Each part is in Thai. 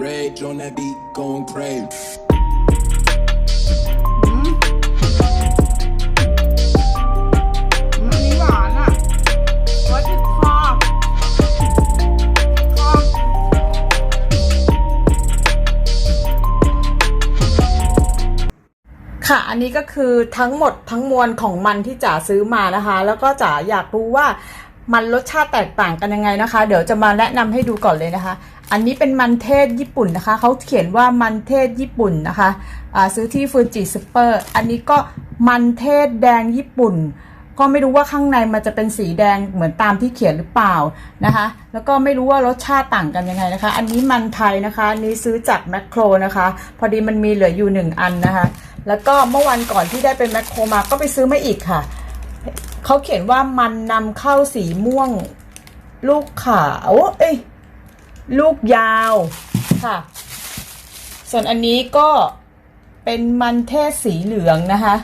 Rage on that beat, going crazy. อืมอันนี้หวานอะไว้ติดคอคอค่ะ อันนี้ก็คือทั้งหมดทั้งมวลของมันที่จ๋าซื้อมานะคะ แล้วก็จ๋าอยากรู้ว่ามันรสชาติแตกต่างกันยังไงนะคะ เดี๋ยวจะมาแนะนำให้ดูก่อนเลยนะคะ อันนี้เป็นมันเทศญี่ปุ่นนะคะ เขาเขียนว่ามันเทศญี่ปุ่นนะคะซื้อที่ฟูจิซูเปอร์ อันนี้ก็มันเทศแดงญี่ปุ่น ก็ไม่รู้ว่าข้างในมันจะเป็นสีแดงเหมือนตามที่เขียนหรือเปล่านะคะ แล้วก็ไม่รู้ว่ารสชาติต่างกันยังไงนะคะ อันนี้มันไทยนะคะ อันนี้ซื้อจากแมคโครนะคะ พอดีมันมีเหลืออยู่หนึ่งอันนะคะ แล้วก็เมื่อวันก่อนที่ได้เป็นแมคโครมาก็ไปซื้อมาอีกค่ะ เขาเขียนว่ามันนำเข้าสีม่วงลูกขาว เอ้ย ลูกยาวค่ะ ส่วนอันนี้ก็เป็นมันเทศสีเหลืองนะคะ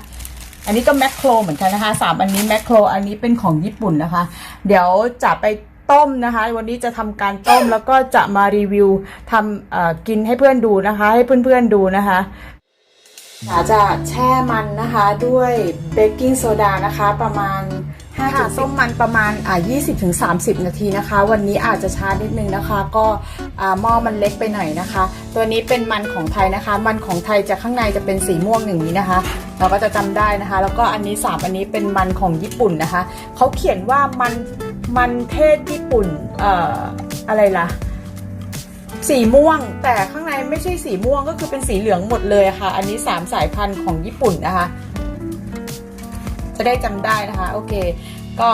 อันนี้ก็แมคโครเหมือนกันนะคะสามอันนี้แมคโครอันนี้เป็นของญี่ปุ่นนะคะ เดี๋ยวจะไปต้มนะคะ วันนี้จะทำการต้มแล้วก็จะมารีวิวทำเอ่อกินให้เพื่อนดูนะคะ ให้เพื่อนๆดูนะคะอาจจะแช่มันนะคะด้วยเบกกิ้งโซดานะคะประมาณ5 ค่ะต้มมันประมาณอ่า20-30 นาทีนะคะ วันนี้อาจจะช้านิดนึงนะคะ ก็อ่าหม้อมันเล็กไปหน่อยนะคะ ตัวนี้เป็นมันของไทยนะคะ มันของไทยจะข้างในจะเป็นสีม่วงอย่างนี้นะคะ เราก็จะจำได้นะคะ แล้วก็อันนี้สามอันนี้เป็นมันของญี่ปุ่นนะคะเขาเขียนว่ามันมันเทศญี่ปุ่นเอ่ออะไรล่ะสีม่วง แต่ข้างในไม่ใช่สีม่วงก็คือเป็นสีเหลืองหมดเลยค่ะ อันนี้สามสายพันธุ์ของญี่ปุ่นนะคะ จะได้จำได้นะคะ โอเค ก็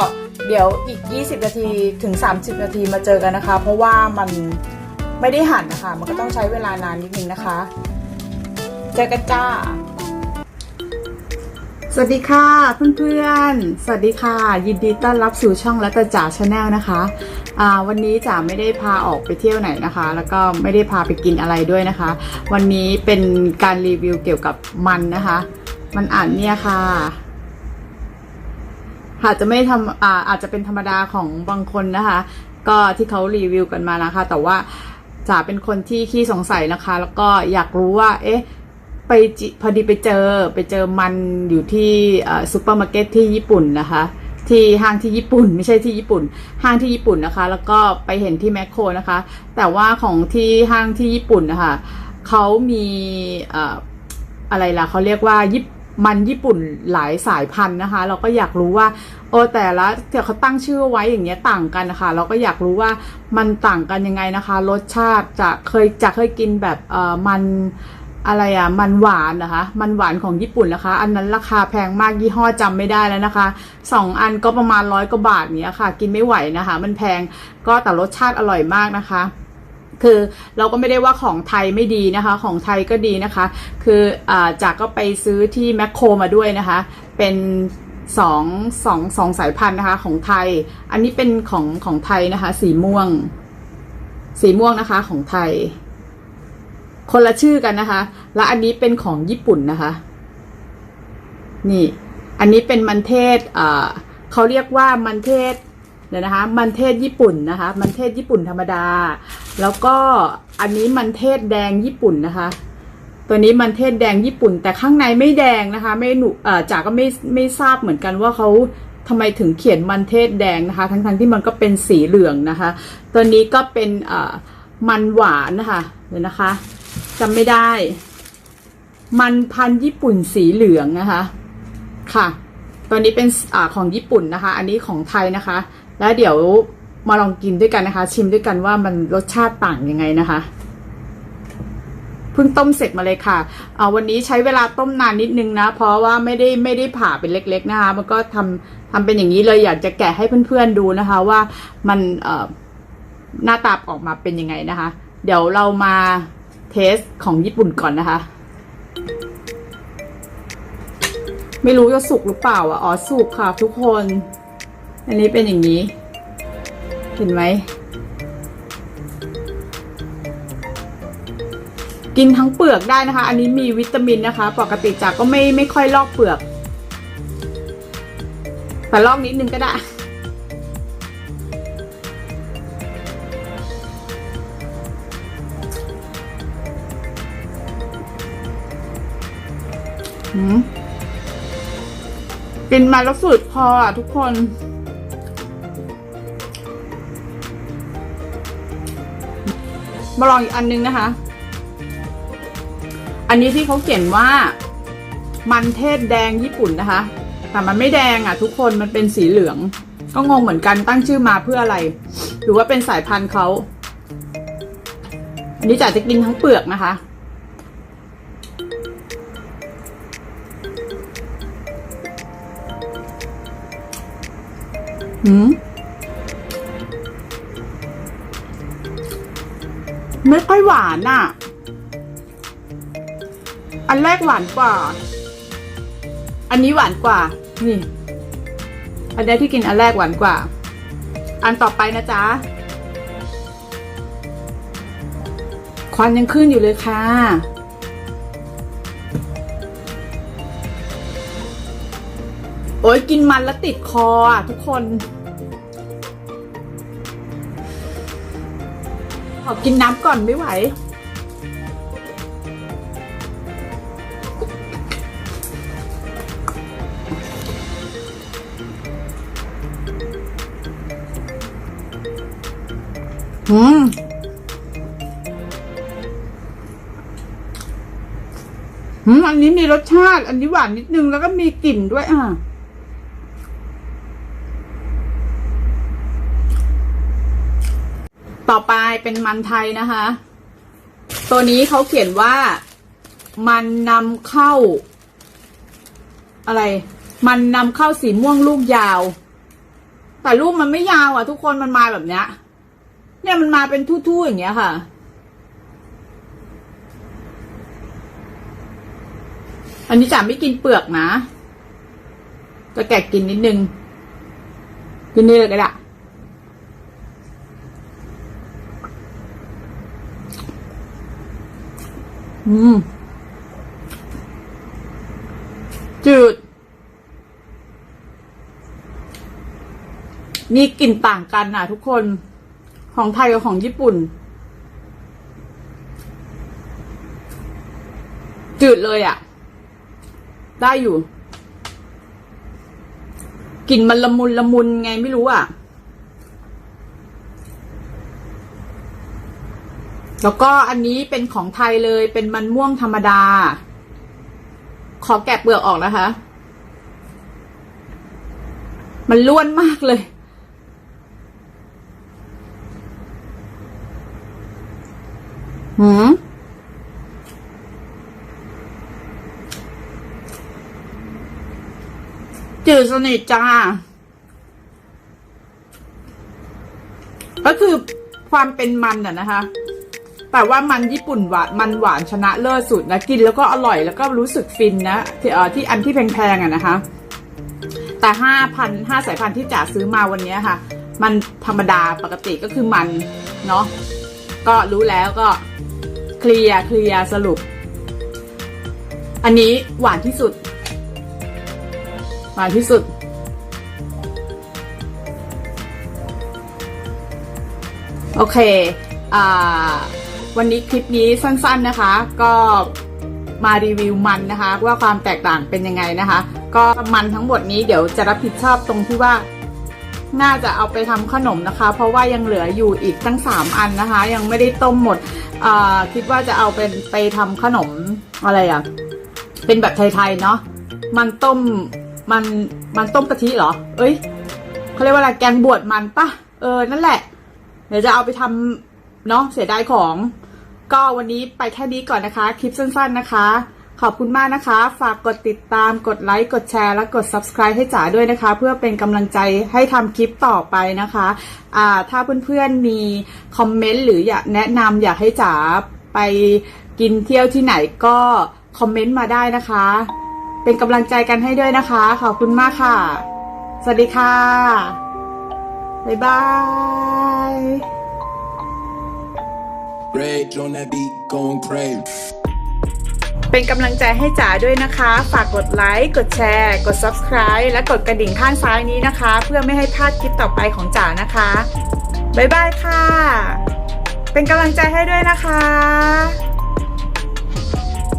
เดี๋ยวอีก 20 นาทีถึง 30 นาทีมาเจอกันนะคะ เพราะว่ามันไม่ได้หั่นนะคะ มันก็ต้องใช้เวลานานนิดนึงนะคะ เจอกันจ้า สวัสดีค่ะเพื่อนๆ สวัสดีค่ะ ยินดีต้อนรับสู่ช่องและตาจ๋าชาแนลนะคะอ่าวันนี้จ๋าไม่ได้พาออกไปเที่ยวไหนนะคะ แล้วก็ไม่ได้พาไปกินอะไรด้วยนะคะ วันนี้เป็นการรีวิวเกี่ยวกับมันนะคะ มันอ่านเนี่ยค่ะ อาจจะไม่ทำอ่าอาจจะเป็นธรรมดาของบางคนนะคะ ก็ที่เขารีวิวกันมานะคะ แต่ว่าจ๋าเป็นคนที่ขี้สงสัยนะคะ แล้วก็อยากรู้ว่า เอ๊ะไปพอดีไปเจอไปเจอมันอยู่ที่ซูเปอร์มาร์เก็ตที่ญี่ปุ่นนะคะที่ห้างที่ญี่ปุ่นไม่ใช่ที่ญี่ปุ่น ห้างที่ญี่ปุ่นนะคะ แล้วก็ไปเห็นที่แมคโครนะคะ แต่ว่าของที่ห้างที่ญี่ปุ่นนะคะเขามีเอ่ออะไรล่ะเขาเรียกว่ายิป มันญี่ปุ่นหลายสายพันธุ์นะคะ เราก็อยากรู้ว่าโอ้แต่ละเดี๋ยวเขาตั้งชื่อไว้อย่างเงี้ยต่างกันนะคะ เราก็อยากรู้ว่ามันต่างกันยังไงนะคะ รสชาติจะเคยจะเคยกินแบบเอ่อมันอะไรอะมันหวานนะคะ มันหวานของญี่ปุ่นนะคะ อันนั้นราคาแพงมากยี่ห้อจำไม่ได้แล้วนะคะสองอันก็ประมาณร้อยกว่าบาทเนี้ยค่ะ กินไม่ไหวนะคะ มันแพงก็แต่รสชาติอร่อยมากนะคะ คือเราก็ไม่ได้ว่าของไทยไม่ดีนะคะ ของไทยก็ดีนะคะ คืออาจากก็ไปซื้อที่แมคโครมาด้วยนะคะ เป็นสองสองสองสายพันธุ์นะคะของไทย อันนี้เป็นของของไทยนะคะ สีม่วง สีม่วงนะคะของไทย คนละชื่อกันนะคะ และอันนี้เป็นของญี่ปุ่นนะคะ นี่ อันนี้เป็นมันเทศเขาเรียกว่ามันเทศเดี๋ยวนะคะ มันเทศญี่ปุ่นนะคะ มันเทศญี่ปุ่นธรรมดา แล้วก็อันนี้มันเทศแดงญี่ปุ่นนะคะ ตัวนี้มันเทศแดงญี่ปุ่น แต่ข้างในไม่แดงนะคะ ไม่หนุเอ่อจ๋าก็ไม่ไม่ทราบเหมือนกันว่าเขาทำไมถึงเขียนมันเทศแดงนะคะ ทั้งๆทที่มันก็เป็นสีเหลืองนะคะ ตัวนี้ก็เป็นเอ่อมันหวานนะคะเดี๋ยวนะคะจำไม่ได้ มันพันญี่ปุ่นสีเหลืองนะคะ ค่ะ ตัวนี้เป็นอาของญี่ปุ่นนะคะ อันนี้ของไทยนะคะ แล้วเดี๋ยว มาลองกินด้วยกันนะคะ ชิมด้วยกันว่ามันรสชาติต่างยังไงนะคะเพิ่งต้มเสร็จมาเลยค่ะอ่าวันนี้ใช้เวลาต้มนานนิดนึงนะ เพราะว่าไม่ได้ไม่ได้ผ่าเป็นเล็ก ๆนะคะ มันก็ทำทำเป็นอย่างนี้เลยอยากจะแกะให้เพื่อนๆดูนะคะ ว่ามันเอ่อหน้าตาออกมาเป็นยังไงนะคะ เดี๋ยวเรามาเทสของญี่ปุ่นก่อนนะคะ ไม่รู้จะสุกหรือเปล่าอะอ๋อสุกค่ะทุกคน อันนี้เป็นอย่างนี้็นไหม กินทั้งเปลือกได้นะคะ อันนี้มีวิตามินนะคะ ปกติจ๋าก็ไม่ไม่ค่อยลอกเปลือก แต่ลอกนิดนึงก็ได้กินมาแล้วสุดพออะทุกคน มาลองอีกอันนึงนะคะ อันนี้ที่เขาเขียนว่า มันเทศแดงญี่ปุ่นนะคะ แต่มันไม่แดงอะ ทุกคนมันเป็นสีเหลือง ก็งงเหมือนกันตั้งชื่อมาเพื่ออะไร หรือว่าเป็นสายพันธุ์เขาอันนี้จ๋าจะกินทั้งเปลือกนะคะหืม ไม่ค่อยหวานอะ อันแรกหวานกว่า อันนี้หวานกว่า นี่ อันนี้ที่กินอันแรกหวานกว่า อันต่อไปนะจ๊ะ ควันยังขึ้นอยู่เลยค่ะ โอ้ยกินมันแล้วติดคออะทุกคน อกินน้ำก่อนไม่ไหว อืมอืมอันนี้มีรสชาติ อันนี้หวานนิดนึงแล้วก็มีกลิ่นด้วยอะ ต่อไปเป็นมันไทยนะคะ ตัวนี้เขาเขียนว่ามันนำเข้า อะไร มันนำเข้าสีม่วงลูกยาว แต่ลูกมันไม่ยาวอะ ทุกคนมันมาแบบเนี้ย เนี่ยมันมาเป็นทู่ๆอย่างเงี้ยค่ะ อันนี้จ๋าไม่กินเปลือกนะจะแกะกินนิดนึงกินนี่เลยก็ได้ อืม จืดนี่กลิ่นต่างกันนะทุกคน ของไทยกับของญี่ปุ่น จืดเลยอะ่ะ ได้อยู่ กลิ่นมันละมุนละมุนไงไม่รู้อะ่ะ แล้วก็อันนี้เป็นของไทยเลยเป็นมันม่วงธรรมดา ขอแกะเปลือกออกนะคะ มันล้วนมากเลย หืมจืดสนิทจ้า ก็คือความเป็นมันอะนะคะ แต่ว่ามันญี่ปุ่นหวานมันหวานชนะเลิศสุดนะกินแล้วก็อร่อยแล้วก็รู้สึกฟินนะที่เอ่อที่อันที่แพงๆอะนะคะ แต่ห้าพันห้าสายพันธุ์ที่จ๋าซื้อมาวันนี้ค่ะ มันธรรมดาปกติก็คือมันเนาะก็รู้แล้วก็เคลียร์เคลียร์สรุป อันนี้หวานที่สุด หวานที่สุดโอเค อ่า วันนี้คลิปนี้สั้นๆนะคะ ก็มารีวิวมันนะคะ ว่าความแตกต่างเป็นยังไงนะคะ ก็มันทั้งหมดนี้เดี๋ยวจะรับผิดชอบตรงที่ว่าน่าจะเอาไปทำขนมนะคะ เพราะว่ายังเหลืออยู่อีกตั้ง 3 อันนะคะ ยังไม่ได้ต้มหมดคิดว่าจะเอาเป็นไปทำขนมอะไรอะ่ะ เป็นแบบไทยๆเนาะมันต้มมันมันต้มกะทิเหรอ เอ้ยเขาเรียกว่าอะไรแกงบวชมันปะเออนั่นแหละ เดี๋ยวจะเอาไปทำเนาะเสียดายของ ก็วันนี้ไปแค่นี้ก่อนนะคะ คลิปสั้นๆนะคะ ขอบคุณมากนะคะ ฝากกดติดตาม กดไลค์ กดแชร์ และกด subscribe ให้จ๋าด้วยนะคะ เพื่อเป็นกำลังใจให้ทำคลิปต่อไปนะคะอ่าถ้าเพื่อนๆมีคอมเมนต์หรืออยากแนะนำอยากให้จ๋าไปกินเที่ยวที่ไหนก็คอมเมนต์มาได้นะคะ เป็นกำลังใจกันให้ด้วยนะคะ ขอบคุณมากค่ะ สวัสดีค่ะ บ๊ายบาย Rage on that beat, going crazy. เป็นกำลังใจให้จ๋าด้วยนะคะ ฝากกดไลค์ กดแชร์ กด subscribe และกดกระดิ่งข้างซ้ายนี้นะคะ เพื่อไม่ให้พลาดคลิปต่อไปของจ๋านะคะ บ๊ายบายค่ะ เป็นกำลังใจให้ด้วยนะคะ